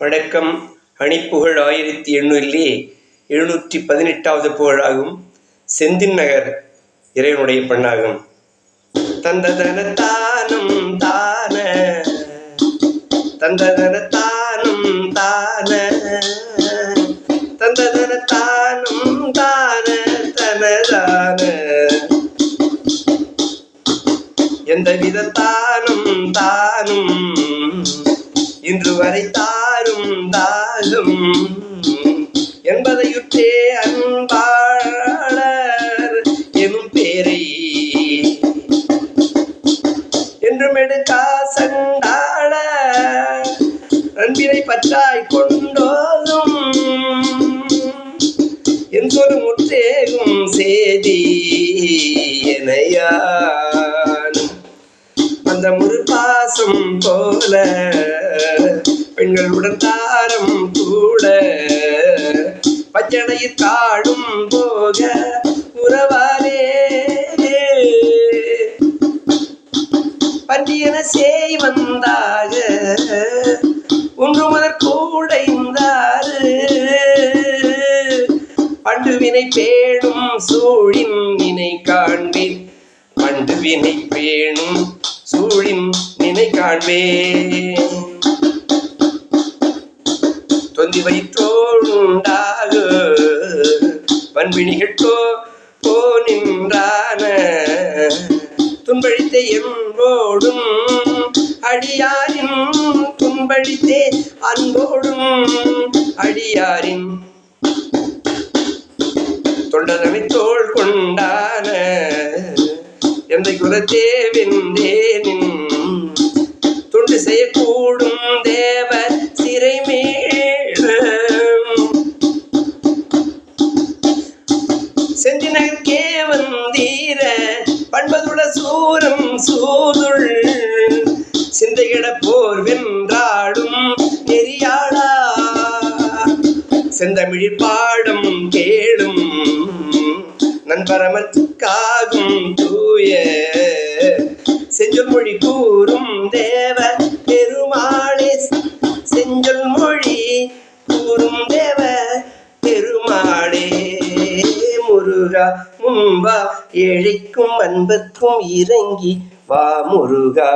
வணக்கம். அணிப்புகழ் ஆயிரத்தி எண்ணூறிலே எழுநூற்றி பதினெட்டாவது புகழாகும். செந்தின் நகர் இறைவனுடைய பெண்ணாகும். தந்ததன தானம் தான. தந்ததன தானம் தான. தந்ததன தானம் தான தனதான. எந்தவித தானும் தானும் இன்று வரை நாளும் தாழும் என்பதையுற்றே அன்பாளர் எனும் பேரை என்றும் எடுக்கா சண்டாள அன்பினை பற்றாய் கொண்டோதும் என் சொல் முற்றேகும் சேதி எனையான் அந்த முருபாசம் போல பெண்களுடன் தாரம் கூட. பச்சனையில் காடும் போக உறவாரே. பன்றியன சேய் வந்தாக ஒன்று முதற் கூடைந்தாரு பண்டுவினை பேணும் சூழின் நினை காண்பேன் பண்டுவினை பேணும் சூழின் நினை காண்பேன் தொந்தி வயிற்றோடுண்டாக பண்பிணிகிட்டோ போ நின்றான. துன்பழித்தே எம்போடும் அடியாரின் துன்பழித்தே அன்போடும் அடியாரின் தொண்டரனை தோல் கொண்டான. எந்த குலத்தே வெந்தேனின் துண்டு செய்யக்கூடும் தேவ சிறைமே சூரம் சூதுள். சிந்தையிட போர் வென்றாடும் நெறியாளா செந்தமிழில் பாடம் கேளும். நண்பரமத்துக்காகும் தூய. செஞ்சொல் மொழி கூறும் தேவ பெருமாளே. செஞ்சொல் மொழி கூறும் தேவ பெருமாளே. முருகா முன்பா ஏழைக்கும் அன்பர்க்கும் இறங்கி வா முருகா.